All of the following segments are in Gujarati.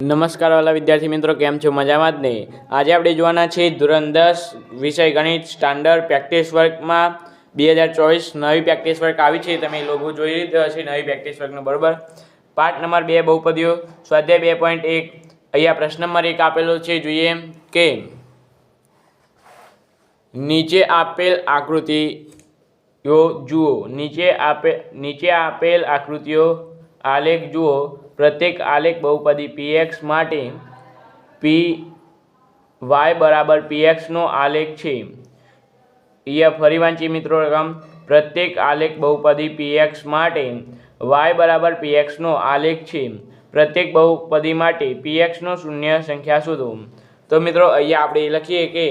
નમસ્કાર વાલા વિદ્યાર્થી મિત્રો, કેમ છો? મજામાં જ નહીં આજે આપણે જોવાના છે ધોરણ દસ વિષય ગણિત સ્ટાન્ડર્ડ પ્રેક્ટિસ વર્કમાં બે હજાર ચોવીસ નવી પ્રેક્ટિસ વર્ક આવી છે, તમે લોકો જોઈ લીધો હશે, નવી પ્રેક્ટિસ વર્કનું બરોબર. પાઠ નંબર બે બહુપદીઓ સ્વાધ્યાય બે પોઈન્ટ એક. અહીંયા પ્રશ્ન નંબર એક આપેલો છે, જોઈએ કે નીચે આપેલ આકૃતિઓ જુઓ. નીચે આપે, નીચે આપેલ આકૃતિઓ આલેખ જુઓ. પ્રત્યેક આલેખ બહુપદી px માટે પી વાય બરાબર પીએક્સનો આલેખ છે. અહીંયા ફરી વાંચી મિત્રો રકમ પ્રત્યેક આલેખ બહુપદી px માટે વાય બરાબર પીએક્સનો આલેખ છે. પ્રત્યેક બહુપદી માટે પીએક્સનો શૂન્ય સંખ્યા શોધો. તો મિત્રો અહીંયા આપણે લખીએ કે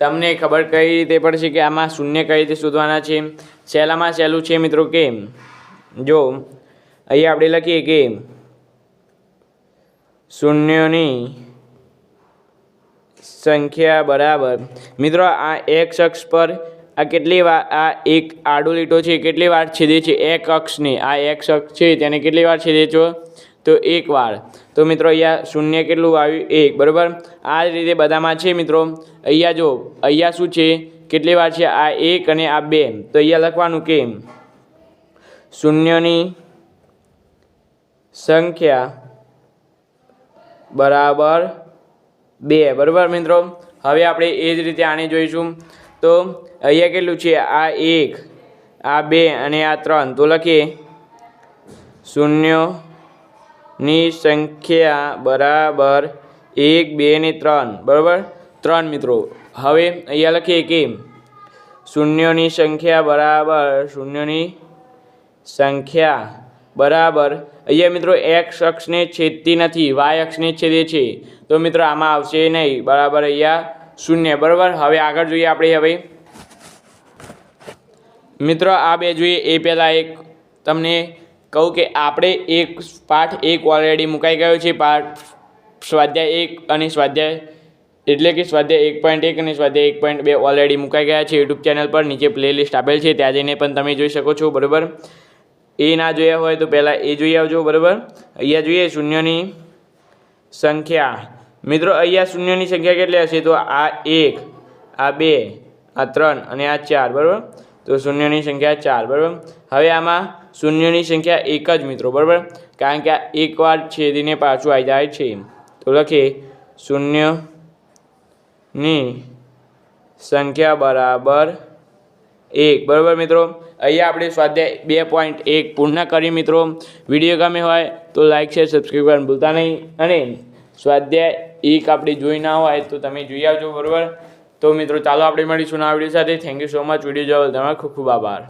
તમને ખબર કઈ રીતે પડશે કે આમાં શૂન્ય કઈ રીતે શોધવાના છે? સહેલામાં સહેલું છે મિત્રો કે જો, અહીંયા આપણે લખીએ કે શૂન્યની સંખ્યા બરાબર. મિત્રો, આ એક્સ અક્ષ પર આ કેટલી વાર, આ એક આડો લીટો છે કેટલી વાર છેદે છે? એક અક્ષની. આ એક્સ અક્ષ છે, તેને કેટલી વાર છેદે છો? તો એક વાર. તો મિત્રો, અહીંયા શૂન્ય કેટલું આવ્યું? એક. બરાબર? આ જ રીતે બધામાં છે, મિત્રો. અહીંયા જો, અહીંયા શું છે? કેટલી વાર છે? આ એક અને આ બે. તો અહીંયા લખવાનું કે શૂન્યની સંખ્યા બરાબર બે. બરાબર મિત્રો? હવે આપણે એ જ રીતે આને જોઈશું. તો અહીંયા કેટલું છે? આ એક, આ બે અને આ ત્રણ. તો લખીએ. શૂન્યની સંખ્યા બરાબર એક, બે ને ત્રણ. બરાબર? ત્રણ મિત્રો. હવે અહીંયા લખીએ કે શૂન્યની સંખ્યા બરાબર, શૂન્યની સંખ્યા બરાબર. અહીંયા મિત્રો એક્સ અક્ષને છેદતી નથી વાય અક્ષને છેદે છે. તો મિત્રો આમાં આવશે નહીં. બરાબર અહીંયા શૂન્ય, બરાબર? હવે આગળ જોઈએ આપણે હવે. મિત્રો આ બે જોઈએ. એ પહેલાં એક તમને કહું કે આપણે એક પાઠ એક ઓલરેડી મુકાઈ ગયો છે. પાઠ સ્વાધ્યાય એક અને સ્વાધ્યાય એટલે કે સ્વાધ્યાય એક પોઈન્ટ એક અને સ્વાધ્યાય એક પોઈન્ટ બે ઓલરેડી મુકાઈ ગયા છે યુટ્યુબ ચેનલ પર. નીચે પ્લેલિસ્ટ આપેલ છે. ત્યાં જઈને પણ તમે જોઈ શકો છો. બરાબર? એ ના જોયા હોય તો પહેલાં એ જોઈ આવજો, બરાબર? અહીંયા જોઈએ શૂન્યની સંખ્યા. મિત્રો, અહીંયા શૂન્યની સંખ્યા કેટલી હશે? તો આ એક, આ બે, આ ત્રણ અને આ ચાર, બરાબર? તો શૂન્યની સંખ્યા ચાર, બરાબર? હવે આમાં શૂન્યની સંખ્યા એક જ મિત્રો, બરાબર? કારણ કે આ એકવાર છેદીને પાછું આવી જાય છે. તો લખીએ, શૂન્યની સંખ્યા બરાબર એક, બરાબર મિત્રો? અહીંયા આપણે સ્વાધ્યાય બે પોઈન્ટ એક પૂર્ણ કરી મિત્રો. વીડિયો ગમે હોય તો લાઇક શેર સબસ્ક્રાઈબ કરવાનું ભૂલતા નહીં. અને સ્વાધ્યાય એક આપણે જોઈ ના હોય તો તમે જોઈ આવજો, બરાબર? તો મિત્રો, ચાલો આપણે મળીશું ના વીડિયો સાથે. Thank you so much video જોવા તમારો ખૂબ ખૂબ આભાર.